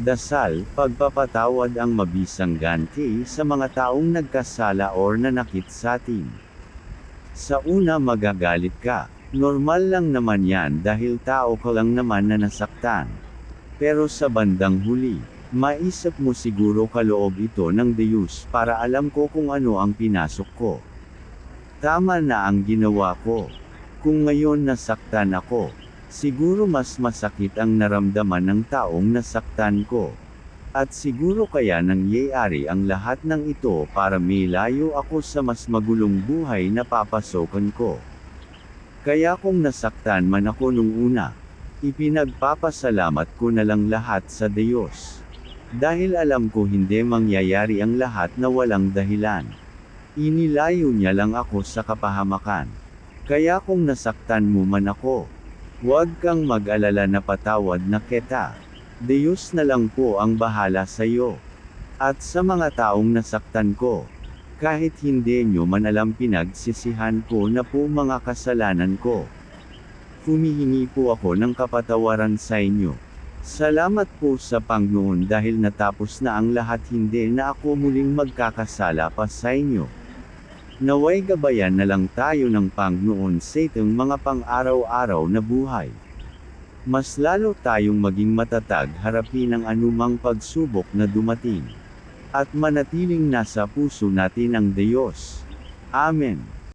Dasal, pagpapatawad ang mabisang ganti sa mga taong nagkasala or nanakit sa atin. Sa una magagalit ka, normal lang naman yan dahil tao ka lang naman na nasaktan. Pero sa bandang huli, maisip mo siguro kaloob ito ng Diyos para alam ko kung ano ang pinasok ko. Tama na ang ginawa ko. Kung ngayon nasaktan ako, siguro mas masakit ang naramdaman ng taong nasaktan ko. At siguro kaya nangyayari ang lahat ng ito para may layo ako sa mas magulong buhay na papasokan ko. Kaya kung nasaktan man ako nung una, ipinagpapasalamat ko na lang lahat sa Diyos. Dahil alam ko hindi mangyayari ang lahat na walang dahilan. Inilayo niya lang ako sa kapahamakan. Kaya kung nasaktan mo man ako, huwag kang mag-alala na patawad na kita. Diyos na lang po ang bahala sa iyo. At sa mga taong nasaktan ko, kahit hindi nyo man alam pinagsisihan ko na po mga kasalanan ko. Humihingi po ako ng kapatawaran sa inyo. Salamat po sa Pangnoon dahil natapos na ang lahat hindi na ako muling magkakasala pa sa inyo. Naway gabayan na lang tayo ng Pangnoon sa itong mga pang-araw-araw na buhay. Mas lalo tayong maging matatag harapin ang anumang pagsubok na dumating. At manatiling nasa puso natin ang Diyos. Amen.